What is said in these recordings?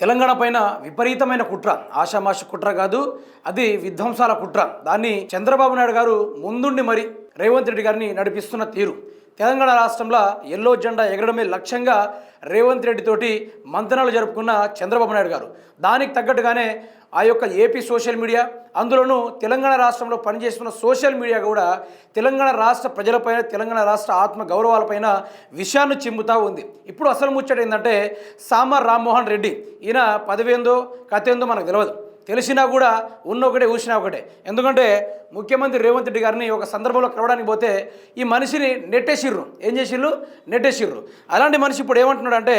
తెలంగాణ పైన విపరీతమైన కుట్ర ఆషామాష కుట్ర కాదు అది విధ్వంసాల కుట్ర. దాన్ని చంద్రబాబు నాయుడు గారు ముందుండి మరి రేవంత్ రెడ్డి గారిని నడిపిస్తున్న తీరు. తెలంగాణ రాష్ట్రంలో ఎల్లో జెండా ఎగరడమే లక్ష్యంగా రేవంత్ రెడ్డి తోటి మంతనాలు జరుపుకున్న చంద్రబాబు నాయుడు గారు. దానికి తగ్గట్టుగానే ఆ యొక్క ఏపీ సోషల్ మీడియా అందులోనూ తెలంగాణ రాష్ట్రంలో పనిచేస్తున్న సోషల్ మీడియా కూడా తెలంగాణ రాష్ట్ర ప్రజలపైన తెలంగాణ రాష్ట్ర ఆత్మ గౌరవాలపైన విషయాన్ని చిమ్ముతా ఉంది. ఇప్పుడు అసలు ముచ్చట ఏంటంటే సామర్ రామ్మోహన్ రెడ్డి. ఈయన పదవేందో కథ ఏందో మనకు తెలియదు తెలిసినా కూడా ఉన్న ఒకటే ఊసినా ఒకటే. ఎందుకంటే ముఖ్యమంత్రి రేవంత్ రెడ్డి గారిని ఒక సందర్భంలో కలవడానికి పోతే ఈ మనిషిని నెట్టేసిర్రు. ఏం చేసిర్రు? నెట్టేసిర్రు. అలాంటి మనిషి ఇప్పుడు ఏమంటున్నాడు అంటే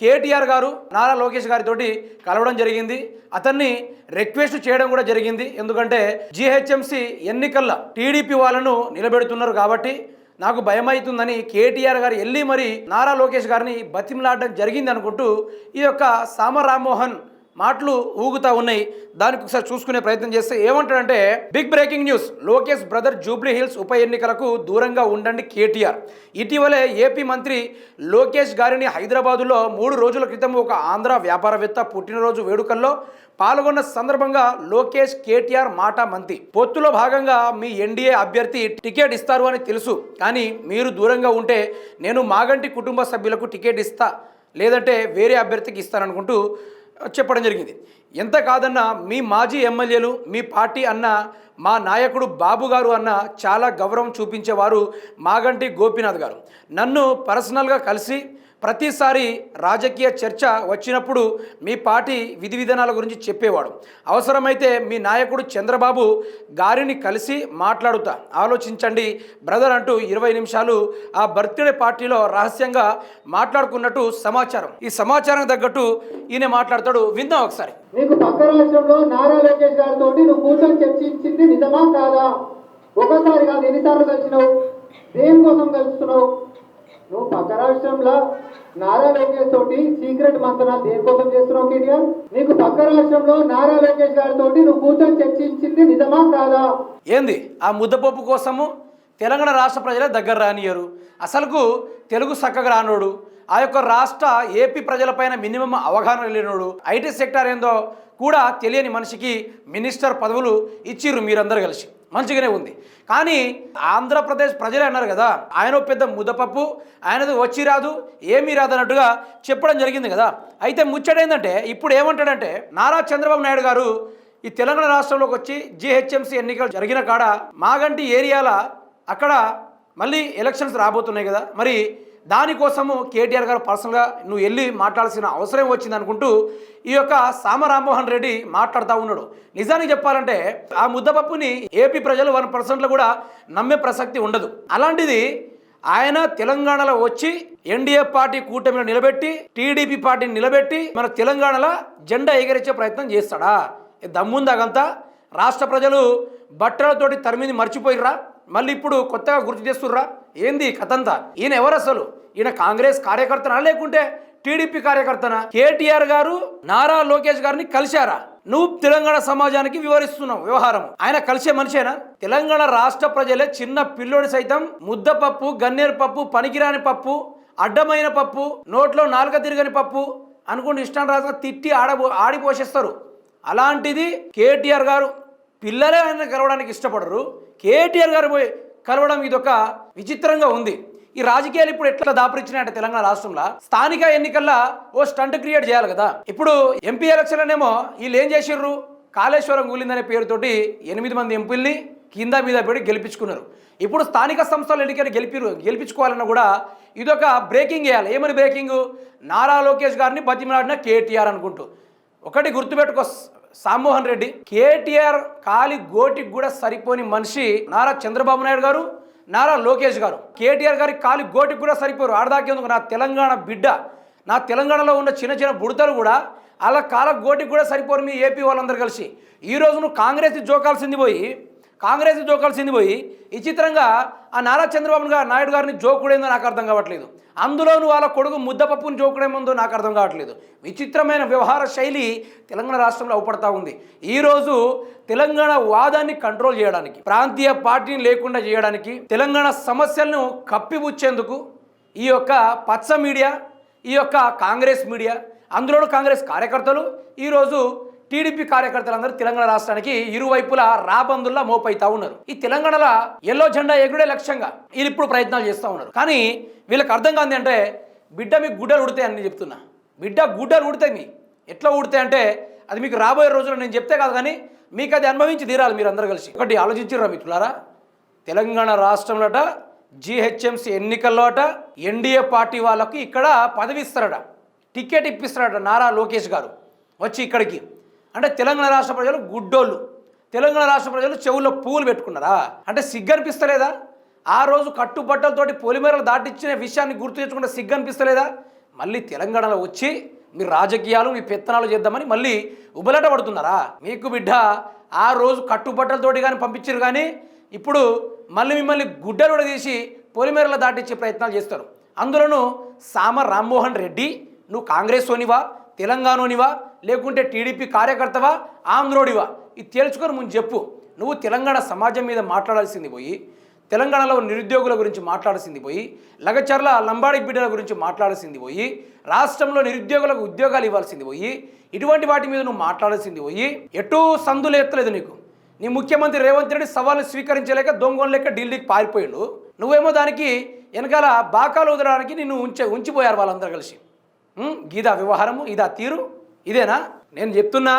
కేటీఆర్ గారు నారా లోకేష్ గారితోటి కలవడం జరిగింది. అతన్ని రిక్వెస్ట్ చేయడం కూడా జరిగింది. ఎందుకంటే జిహెచ్ఎంసి ఎన్నికల్లో టీడీపీ వాళ్ళను నిలబెడుతున్నారు కాబట్టి నాకు భయం అవుతుందని కేటీఆర్ గారు వెళ్ళి మరి నారా లోకేష్ గారిని బతిమలాడడం జరిగింది అనుకుంటూ ఈ యొక్క సామ రామ్మోహన్ మాటలు ఊగుతా ఉన్నాయి. దానికి ఒకసారి చూసుకునే ప్రయత్నం చేస్తే ఏమంటాడంటే big breaking news Lokesh brother Jubilee Hills ఉప ఎన్నికలకు దూరంగా ఉండండి కేటీఆర్. ఇటీవలే ఏపీ మంత్రి లోకేష్ గారిని హైదరాబాదులో మూడు రోజుల క్రితం ఒక ఆంధ్ర వ్యాపారవేత్త పుట్టినరోజు వేడుకల్లో పాల్గొన్న సందర్భంగా లోకేష్ కేటీఆర్ మాట మంతి. పొత్తులో భాగంగా మీ ఎన్డీఏ అభ్యర్థి టికెట్ ఇస్తారు అని తెలుసు. కానీ మీరు దూరంగా ఉంటే నేను మాగంటి కుటుంబ సభ్యులకు టికెట్ ఇస్తా. లేదంటే వేరే అభ్యర్థికి ఇస్తాననుకుంటూ చెప్పడం జరిగింది. ఎంత కాదన్నా మీ మాజీ ఎమ్మెల్యేలు మీ పార్టీ అన్న మా నాయకుడు బాబు గారు అన్న చాలా గౌరవం చూపించేవారు మాగంటి గోపీనాథ్ గారు. నన్ను పర్సనల్గా కలిసి ప్రతిసారి రాజకీయ చర్చ వచ్చినప్పుడు మీ పార్టీ విధి విధానాల గురించి చెప్పేవాడు. అవసరమైతే మీ నాయకుడు చంద్రబాబు గారిని కలిసి మాట్లాడుతా. ఆలోచించండి బ్రదర్ అంటూ ఇరవై నిమిషాలు ఆ బర్త్డే పార్టీలో రహస్యంగా మాట్లాడుకున్నట్టు సమాచారం. ఈ సమాచారం తగ్గట్టు ఈయన మాట్లాడతాడు. విందాం ఒకసారి. నీకు పక్క రాష్ట్రంలో నారా లోకేష్ గారితో నువ్వు కూర్చొని చర్చించింది నిజమా కాదా? ఒకసారి కాదు ఎన్నిసార్లు కలిసినావు? దేనికోసం కలుస్తున్నావు? నువ్వు పక్క రాష్ట్రంలో నారా లోకేష్ తోటి సీక్రెట్ మంత్రాలు దేనికోసం చేస్తున్నావు కేటీఆర్? నీకు పక్క రాష్ట్రంలో నారా లోకేష్ గారితో నువ్వు కూర్చొని చర్చించింది నిజమా కాదా? ఏంది? ఆ ముద్దపప్పు కోసము తెలంగాణ రాష్ట్ర ప్రజలే దగ్గర రానియరు అసలుకు తెలుగు చక్కగా రానోడు. ఆ యొక్క రాష్ట్ర ఏపీ ప్రజలపైన మినిమం అవగాహన లేనోడు. ఐటీ సెక్టార్ ఏందో కూడా తెలియని మనిషికి మినిస్టర్ పదవులు ఇచ్చిర్రు మీరందరూ కలిసి. మంచిగానే ఉంది. కానీ ఆంధ్రప్రదేశ్ ప్రజలే అన్నారు కదా ఆయన పెద్ద ముద్దపప్పు ఆయనది వచ్చి రాదు ఏమీ రాదు అన్నట్టుగా చెప్పడం జరిగింది కదా. అయితే ముచ్చట ఏంటంటే ఇప్పుడు ఏమంటాడంటే నారా చంద్రబాబు నాయుడు గారు ఈ తెలంగాణ రాష్ట్రంలోకి వచ్చి జిహెచ్ఎంసీ ఎన్నికలు జరిగిన కాడ మాగంటి ఏరియాల అక్కడ మళ్ళీ ఎలక్షన్స్ రాబోతున్నాయి కదా. మరి దానికోసము కేటీఆర్ గారు పర్సనల్గా నువ్వు వెళ్ళి మాట్లాడాల్సిన అవసరం వచ్చింది అనుకుంటూ ఈ యొక్క సామ రామ్మోహన్ రెడ్డి మాట్లాడుతూ ఉన్నాడు. నిజానికి చెప్పాలంటే ఆ ముద్దపప్పుని ఏపీ ప్రజలు వన్ పర్సెంట్లో కూడా నమ్మే ప్రసక్తి ఉండదు. అలాంటిది ఆయన తెలంగాణలో వచ్చి ఎన్డీఏ పార్టీ కూటమిలో నిలబెట్టి టీడీపీ పార్టీని నిలబెట్టి మన తెలంగాణలో జెండా ఎగరించే ప్రయత్నం చేస్తాడా? దమ్ముందాకంతా రాష్ట్ర ప్రజలు బట్టలతోటి తరిమిది మర్చిపోయిర్రా? మళ్ళీ ఇప్పుడు కొత్తగా గుర్తు చేస్తుర్రా? ఏంది కథంతా? ఈయన ఎవరు అసలు? ఈయన కాంగ్రెస్ కార్యకర్తనా లేకుంటే టీడీపీ కార్యకర్తనా? కేటీఆర్ గారు నారా లోకేష్ గారిని కలిశారా? నువ్వు తెలంగాణ సమాజానికి వివరిస్తున్నావు వ్యవహారం ఆయన కలిసే మనిషేనా? తెలంగాణ రాష్ట్ర ప్రజలే చిన్న పిల్లోడి సైతం ముద్దపప్పు గన్నేరు పప్పు పనికిరాని పప్పు అడ్డమైన పప్పు నోట్లో నాలుక తిరగని పప్పు అనుకుని ఇష్టం రాజుగా తిట్టి ఆడబో ఆడిపోషిస్తారు అలాంటిది కేటీఆర్ గారు పిల్లలే ఆయన కలవడానికి ఇష్టపడరు. కేటీఆర్ గారు పోయి కలవడం ఇదొక విచిత్రంగా ఉంది. ఈ రాజకీయాలు ఇప్పుడు ఎట్లా దాపురించినాయంటే తెలంగాణ రాష్ట్రంలో? స్థానిక ఎన్నికల్లో ఓ స్టంట్ క్రియేట్ చేయాలి కదా. ఇప్పుడు ఎంపీ ఎలక్షన్లనేమో వీళ్ళు ఏం చేసిర్రు? కాళేశ్వరం కూలిందనే పేరుతోటి ఎనిమిది మంది ఎంపీల్ని కింద మీద పెట్టి గెలిపించుకున్నారు. ఇప్పుడు స్థానిక సంస్థల ఎన్నికలు గెలిపి గెలిపించుకోవాలన్నా కూడా ఇదొక బ్రేకింగ్ వేయాలి ఏమని బ్రేకింగ్? నారా లోకేష్ గారిని బతిమలాడిన కేటీఆర్ అనుకుంటూ. ఒకటి గుర్తుపెట్టుకో సామ్మోహన్ రెడ్డి. కేటీఆర్ కాలి గోటికి కూడా సరిపోని మనిషి నారా చంద్రబాబు నాయుడు గారు. నారా లోకేష్ గారు. కేటీఆర్ గారి కాలి గోటికి కూడా సరిపోరు. ఆడదాకేందుకు నా తెలంగాణ బిడ్డ. నా తెలంగాణలో ఉన్న చిన్న చిన్న బుడతలు కూడా అలా కాల గోటికి కూడా సరిపోరు మీ ఏపీ వాళ్ళందరూ కలిసి. ఈ నువ్వు కాంగ్రెస్ జోకాల్సింది పోయి కాంగ్రెస్ జోకాల్సింది పోయి విచిత్రంగా ఆ నారా చంద్రబాబు గారు నాయుడు గారిని జోకుడేందో నాకు అర్థం కావట్లేదు. అందులోను వాళ్ళ కొడుకు ముద్దపప్పును జోకడేముందో నాకు అర్థం కావట్లేదు. విచిత్రమైన వ్యవహార శైలి తెలంగాణ రాష్ట్రంలో అవపడతా ఉంది. ఈరోజు తెలంగాణ వాదాన్ని కంట్రోల్ చేయడానికి ప్రాంతీయ పార్టీని లేకుండా చేయడానికి తెలంగాణ సమస్యలను కప్పిపుచ్చేందుకు ఈ యొక్క పచ్చ మీడియా ఈ యొక్క కాంగ్రెస్ మీడియా అందులోనూ కాంగ్రెస్ కార్యకర్తలు ఈరోజు టీడీపీ కార్యకర్తలందరూ తెలంగాణ రాష్ట్రానికి ఇరువైపులా రాబందుల్లా మోపైతా ఉన్నారు. ఈ తెలంగాణలో ఎల్లో జెండా ఎగుడే లక్ష్యంగా వీళ్ళు ఇప్పుడు ప్రయత్నాలు చేస్తూ ఉన్నారు. కానీ వీళ్ళకి అర్థం కాదు అంటే బిడ్డ మీకు గుడ్డలు ఉడతాయి అని చెప్తున్నా. బిడ్డ గుడ్డలు ఉడతాయి మీ. ఎట్లా ఉడతాయి? అంటే అది మీకు రాబోయే రోజుల్లో నేను చెప్తే కాదు కానీ మీకు అది అనుభవించి తీరాలి మీరు అందరు కలిసి. ఒకటి ఆలోచించారా మిత్రులారా? తెలంగాణ రాష్ట్రంలోట జీహెచ్ఎంసీ ఎన్నికల్లో అట ఎన్డీఏ పార్టీ వాళ్ళకు ఇక్కడ పదవి ఇస్తారట. టికెట్ ఇప్పిస్తారట నారా లోకేష్ గారు. వచ్చి ఇక్కడికి. అంటే తెలంగాణ రాష్ట్ర ప్రజలు గుడ్డోళ్ళు. తెలంగాణ రాష్ట్ర ప్రజలు చెవుల్లో పూలు పెట్టుకున్నారా? అంటే సిగ్గు అనిపిస్తలేదా ఆ రోజు కట్టుబట్టలతోటి పొలిమేరలు దాటిచ్చిన విషయాన్ని గుర్తు తెచ్చుకుంటే సిగ్గనిపిస్తలేదా? మళ్ళీ తెలంగాణలో వచ్చి మీ రాజకీయాలు మీ పెత్తనాలు చేద్దామని మళ్ళీ ఉబలట పడుతున్నారా? మీకు బిడ్డ ఆ రోజు కట్టుబట్టలతోటి కానీ పంపించారు కానీ ఇప్పుడు మళ్ళీ మిమ్మల్ని గుడ్డలు కూడా తీసి పొలిమేరలు దాటించే ప్రయత్నాలు చేస్తారు. అందులోనూ సామ రామ్మోహన్ రెడ్డి నువ్వు కాంగ్రెస్ సోనివా తెలంగాణలోనివా లేకుంటే టీడీపీ కార్యకర్తవా? ఆంధ్రోడివా? ఇది తేల్చుకొని ముందు చెప్పు. నువ్వు తెలంగాణ సమాజం మీద మాట్లాడాల్సింది పోయి తెలంగాణలో నిరుద్యోగుల గురించి మాట్లాడాల్సింది పోయి లగచర్ల లంబాడి బిడ్డల గురించి మాట్లాడాల్సింది పోయి రాష్ట్రంలో నిరుద్యోగులకు ఉద్యోగాలు ఇవ్వాల్సింది పోయి ఇటువంటి వాటి మీద నువ్వు మాట్లాడాల్సింది పోయి ఎటూ సందులు ఎత్తలేదు నీకు. నీ ముఖ్యమంత్రి రేవంత్ రెడ్డి సవాల్ని స్వీకరించలేక దొంగలు లెక్క ఢిల్లీకి పారిపోయాడు. నువ్వేమో దానికి వెనకాల బాకాలు వదలడానికి నిన్ను ఉంచే ఉంచిపోయారు వాళ్ళందరూ కలిసి. గీదా వ్యవహారము ఇదా తీరు ఇదేనా? నేను చెప్తున్నా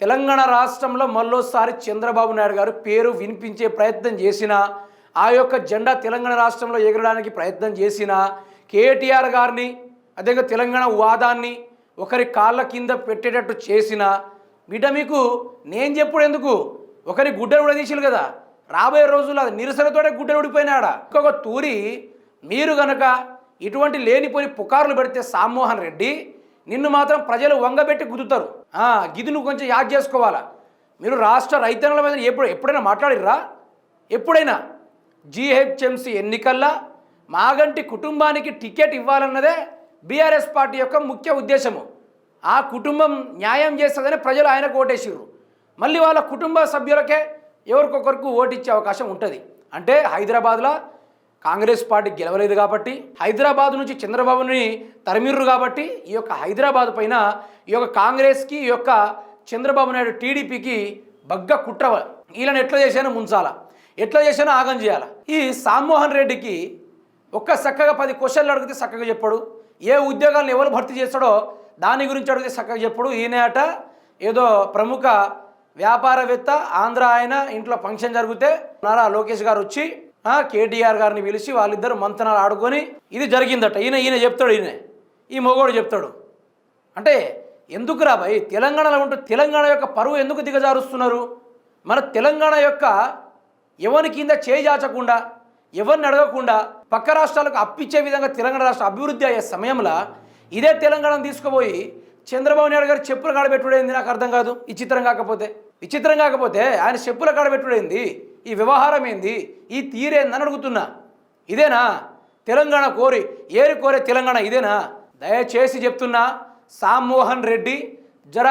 తెలంగాణ రాష్ట్రంలో మళ్ళోసారి చంద్రబాబు నాయుడు గారు పేరు వినిపించే ప్రయత్నం చేసినా ఆ యొక్క జెండా తెలంగాణ రాష్ట్రంలో ఎగరడానికి ప్రయత్నం చేసినా కేటీఆర్ గారిని అదేవిధంగా తెలంగాణ వాదాన్ని ఒకరి కాళ్ళ కింద పెట్టేటట్టు చేసిన బిడ్డ మీకు నేను చెప్పుడు ఎందుకు? ఒకరి గుడ్డలు ఉడదీసారు కదా. రాబోయే రోజుల్లో అది నిరసనతోటే గుడ్డలు ఉడిపోయినాడా ఇంకొక తూరి మీరు గనక ఇటువంటి లేనిపోని పుకార్లు పెడితే సామ్మోహన్ రెడ్డి నిన్ను మాత్రం ప్రజలు వంగబెట్టి గుద్దుతారు. గిది నువ్వు కొంచెం యాద్ చేసుకోవాలా? మీరు రాష్ట్ర రైతన్నుల మీద ఎప్పుడు ఎప్పుడైనా మాట్లాడిర్రా? ఎప్పుడైనా? జీహెచ్ఎంసీ ఎన్నికల్లో? మాగంటి కుటుంబానికి టికెట్ ఇవ్వాలన్నదే బీఆర్ఎస్ పార్టీ యొక్క ముఖ్య ఉద్దేశము. ఆ కుటుంబం న్యాయం చేస్తుందని ప్రజలు ఆయనకు ఓటేసిర్రు. మళ్ళీ వాళ్ళ కుటుంబ సభ్యులకే ఎవరికొకరికి ఓటిచ్చే అవకాశం ఉంటుంది. అంటే హైదరాబాద్లో కాంగ్రెస్ పార్టీ గెలవలేదు కాబట్టి హైదరాబాద్ నుంచి చంద్రబాబుని తరిమిర్రు కాబట్టి ఈ యొక్క హైదరాబాద్ పైన ఈ యొక్క కాంగ్రెస్కి ఈ యొక్క చంద్రబాబు నాయుడు టీడీపీకి బగ్గ కుట్ర వీళ్ళని ఎట్లా చేశానో ముంచాలా? ఎట్లా చేశానో ఆగం చేయాలా? ఈ సామ్మోహన్ రెడ్డికి ఒక్క చక్కగా పది క్వశ్చన్లు అడిగితే చక్కగా చెప్పాడు. ఏ ఉద్యోగాలను ఎవరు భర్తీ చేస్తాడో దాని గురించి అడిగితే చక్కగా చెప్పాడు. ఈయన అట ఏదో ప్రముఖ వ్యాపారవేత్త ఆంధ్ర ఆయన ఇంట్లో ఫంక్షన్ జరిగితే నారా లోకేష్ గారు వచ్చి కేటీఆర్ గారిని పిలిచి వాళ్ళిద్దరు మంతనాలు ఆడుకొని ఇది జరిగిందట. ఈయన ఈయన చెప్తాడు ఈయన. ఈ మొగోడు చెప్తాడు. అంటే ఎందుకు రాబాయి తెలంగాణలో ఉంటూ తెలంగాణ యొక్క పరువు ఎందుకు దిగజారుస్తున్నారు? మన తెలంగాణ యొక్క ఎవరి కింద చేజాచకుండా ఎవరిని అడగకుండా పక్క రాష్ట్రాలకు అప్పిచ్చే విధంగా తెలంగాణ రాష్ట్ర అభివృద్ధి అయ్యే సమయంలో ఇదే తెలంగాణను తీసుకుపోయి చంద్రబాబు నాయుడు గారు చెప్పుల కాడబెట్టుడైంది నాకు అర్థం కాదు. విచిత్రం కాకపోతే. విచిత్రం కాకపోతే ఆయన చెప్పుల కాడబెట్టుడైంది? ఈ వ్యవహారం ఏంది ఈ తీరేందని అడుగుతున్నా. ఇదేనా? తెలంగాణ కోరి ఏరి కోరే తెలంగాణ ఇదేనా? దయచేసి చెప్తున్నా సామ్మోహన్ రెడ్డి జర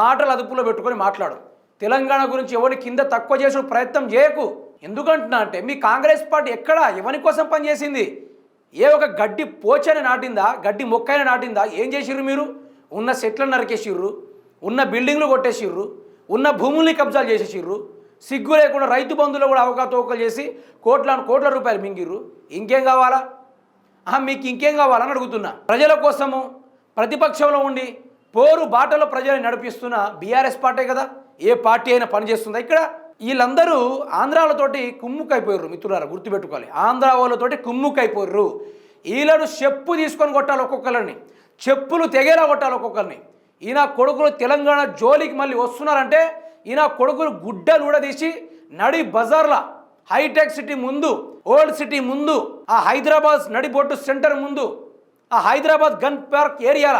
మాటలు అదుపులో పెట్టుకొని మాట్లాడు. తెలంగాణ గురించి ఎవరి కింద తక్కువ చేసే ప్రయత్నం చేయకు. ఎందుకంటున్నా అంటే మీ కాంగ్రెస్ పార్టీ ఎక్కడ? ఎవరి కోసం పనిచేసింది? ఏ ఒక గడ్డి పోచని నాటిందా? గడ్డి మొక్కైన నాటిందా? ఏం చేసిర్రు మీరు? ఉన్న సెట్లను నరికేసిర్రు? ఉన్న బిల్డింగ్లు కొట్టేసిర్రు? ఉన్న భూముల్ని కబ్జాలు చేసేసిర్రు? సిగ్గు లేకుండా రైతు బంధువులు కూడా అవకాతవకలు చేసి కోట్ల కోట్ల రూపాయలు మింగిర్రు. ఇంకేం కావాలా? ఆహా, మీకు ఇంకేం కావాలని అడుగుతున్నా. ప్రజల కోసము ప్రతిపక్షంలో ఉండి పోరు బాటలో ప్రజల్ని నడిపిస్తున్న బీఆర్ఎస్ పార్టీ కదా? ఏ పార్టీ అయినా పనిచేస్తుందా ఇక్కడ? వీళ్ళందరూ ఆంధ్రాలతోటి కుమ్ముకైపోయారు మిత్రులారా గుర్తుపెట్టుకోవాలి. ఆంధ్ర వాళ్ళతోటి కుమ్ముకైపోయారు వీళ్ళను చెప్పు తీసుకొని కొట్టాలి ఒక్కొక్కరిని చెప్పులు తెగేలా కొట్టాలి ఒక్కొక్కరిని ఈయన కొడుకులు తెలంగాణ జోలికి మళ్ళీ వస్తున్నారంటే ఈయన కొడుకులు గుడ్డలు కూడా తీసి నడి బజార్ల హైటెక్ సిటీ ముందు ఓల్డ్ సిటీ ముందు ఆ హైదరాబాద్ నడిబొట్టు సెంటర్ ముందు ఆ హైదరాబాద్ గన్ పార్క్ ఏరియాల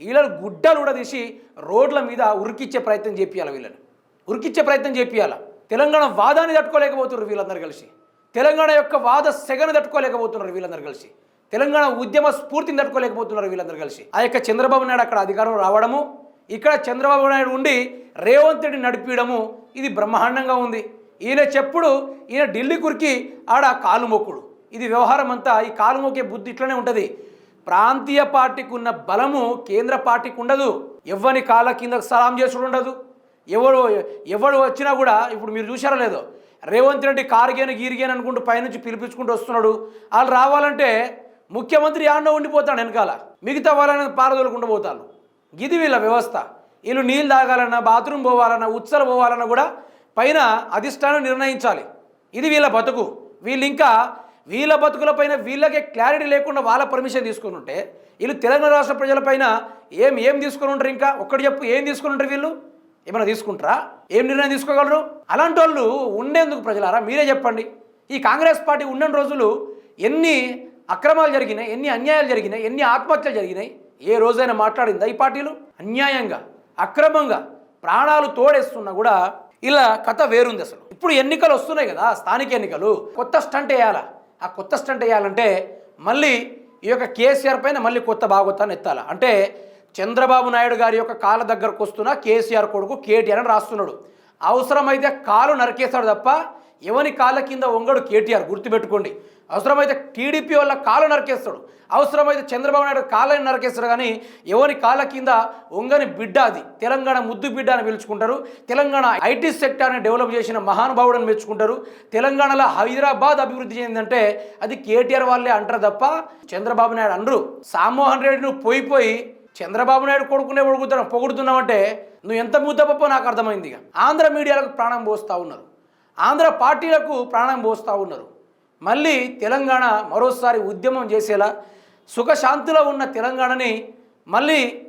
వీళ్ళని గుడ్డలు కూడా తీసి రోడ్ల మీద ఉరికిచ్చే ప్రయత్నం చేపియాలి వీళ్ళని. ఉరికిచ్చే ప్రయత్నం చేపియాలి. తెలంగాణ వాదాన్ని తట్టుకోలేకపోతున్నారు వీళ్ళందరూ కలిసి. తెలంగాణ యొక్క వాద సెగను తట్టుకోలేకపోతున్నారు వీళ్ళందరూ కలిసి. తెలంగాణ ఉద్యమ స్ఫూర్తిని తట్టుకోలేకపోతున్నారు వీళ్ళందరూ కలిసి. ఆ యొక్క చంద్రబాబు నాయుడు అక్కడ అధికారం రావడము ఇక్కడ చంద్రబాబు నాయుడు ఉండి రేవంత్ రెడ్డి నడిపించడము ఇది బ్రహ్మాండంగా ఉంది. ఈయన చెప్పుడు ఈయన ఢిల్లీ కురికి ఆడ కాలుమొక్కుడు ఇది వ్యవహారం అంతా ఈ కాలుమొక్కే బుద్ధి ఇట్లనే ఉంటుంది. ప్రాంతీయ పార్టీకి ఉన్న బలము కేంద్ర పార్టీకి ఉండదు. ఎవ్వని కాళ్ళ కింద సలాం చేసుడు ఉండదు. ఎవడు ఎవడు వచ్చినా కూడా ఇప్పుడు మీరు చూసారో లేదో రేవంత్ రెడ్డి కారుగేను గీరిగేను అనుకుంటూ పైనుంచి పిలిపించుకుంటూ వస్తున్నాడు. వాళ్ళు రావాలంటే ముఖ్యమంత్రి ఆడో ఉండిపోతాడు వెనకాల. మిగతా వాళ్ళని పారదోలుకుంటూ పోతారు. ఇది వీళ్ళ వ్యవస్థ. వీళ్ళు నీళ్ళు తాగాలన్నా బాత్రూమ్ పోవాలన్నా ఉత్సలు పోవాలన్నా కూడా పైన అధిష్టానం నిర్ణయించాలి. ఇది వీళ్ళ బతుకు. వీళ్ళు ఇంకా వీళ్ళ బతుకుల పైన వీళ్ళకే క్లారిటీ లేకుండా వాళ్ళ పర్మిషన్ తీసుకుని ఉంటే వీళ్ళు తెలంగాణ రాష్ట్ర ప్రజలపైన ఏం ఏం తీసుకుని ఉంటారు ఇంకా? ఒక్కటి చెప్పు ఏం తీసుకుని ఉంటారు వీళ్ళు? ఏమైనా తీసుకుంటారా? ఏం నిర్ణయం తీసుకోగలరు? అలాంటి వాళ్ళు ఉండేందుకు ప్రజలారా? మీరే చెప్పండి. ఈ కాంగ్రెస్ పార్టీ ఉన్న రోజులు ఎన్ని అక్రమాలు జరిగినాయి ఎన్ని అన్యాయాలు జరిగినాయి ఎన్ని ఆత్మహత్యలు జరిగినాయి ఏ రోజైనా మాట్లాడిందా ఈ పార్టీలు? అన్యాయంగా అక్రమంగా ప్రాణాలు తోడేస్తున్నా కూడా ఇలా కథ వేరుంది అసలు. ఇప్పుడు ఎన్నికలు వస్తున్నాయి కదా స్థానిక ఎన్నికలు. కొత్త స్టంట్ వేయాలా? ఆ కొత్త స్టంట్ వేయాలంటే మళ్ళీ ఈ యొక్క కేసీఆర్ పైన మళ్ళీ కొత్త భాగవతాన్ని ఎత్తాల? అంటే చంద్రబాబు నాయుడు గారి యొక్క కాళ్ళ దగ్గరకు వస్తున్న కేసీఆర్ కొడుకు కేటీఆర్ అని రాస్తున్నాడు. అవసరమైతే కాలు నరికేశాడు తప్ప ఎవని కాళ్ళ కింద వంగడు కేటీఆర్? గుర్తుపెట్టుకోండి. అవసరమైతే టీడీపీ వాళ్ళ కాళ్ళు నరికేస్తాడు. అవసరమైతే చంద్రబాబు నాయుడు కాళ్ళని నరికేస్తాడు కానీ ఎవరి కాళ్ళ కింద ఒంగని బిడ్డ అది. తెలంగాణ ముద్దు బిడ్డ అని పిలుచుకుంటారు. తెలంగాణ ఐటీ సెక్టార్ని డెవలప్ చేసిన మహానుభావుడు అని మెచ్చుకుంటారు. తెలంగాణలో హైదరాబాద్ అభివృద్ధి చెందిందంటే అది కేటీఆర్ వాళ్ళే అంటారు తప్ప చంద్రబాబు నాయుడు అనరు. సామోహన్ రెడ్డి నువ్వు చంద్రబాబు నాయుడు కొడుకునే పొడుగుతున్నావు పొగుడుతున్నావంటే నువ్వు ఎంత ముద్దపప్పో నాకు అర్థమైంది ఇక. ఆంధ్ర మీడియాలకు ప్రాణం పోస్తూ ఉన్నారు. ఆంధ్ర పార్టీలకు ప్రాణం పోస్తూ ఉన్నారు. మళ్ళీ తెలంగాణ మరోసారి ఉద్యమం చేసేలా సుఖశాంతిలో ఉన్న తెలంగాణని మళ్ళీ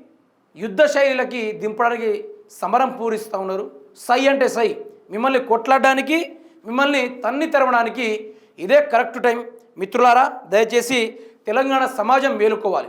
యుద్ధ శైలికి దింపడానికి సమరం పూరిస్తూ ఉన్నారు. సై అంటే సై. మిమ్మల్ని కొట్లాడడానికి మిమ్మల్ని తన్ని తెరవడానికి ఇదే కరెక్ట్ టైం. మిత్రులారా దయచేసి తెలంగాణ సమాజం మేలుకోవాలి.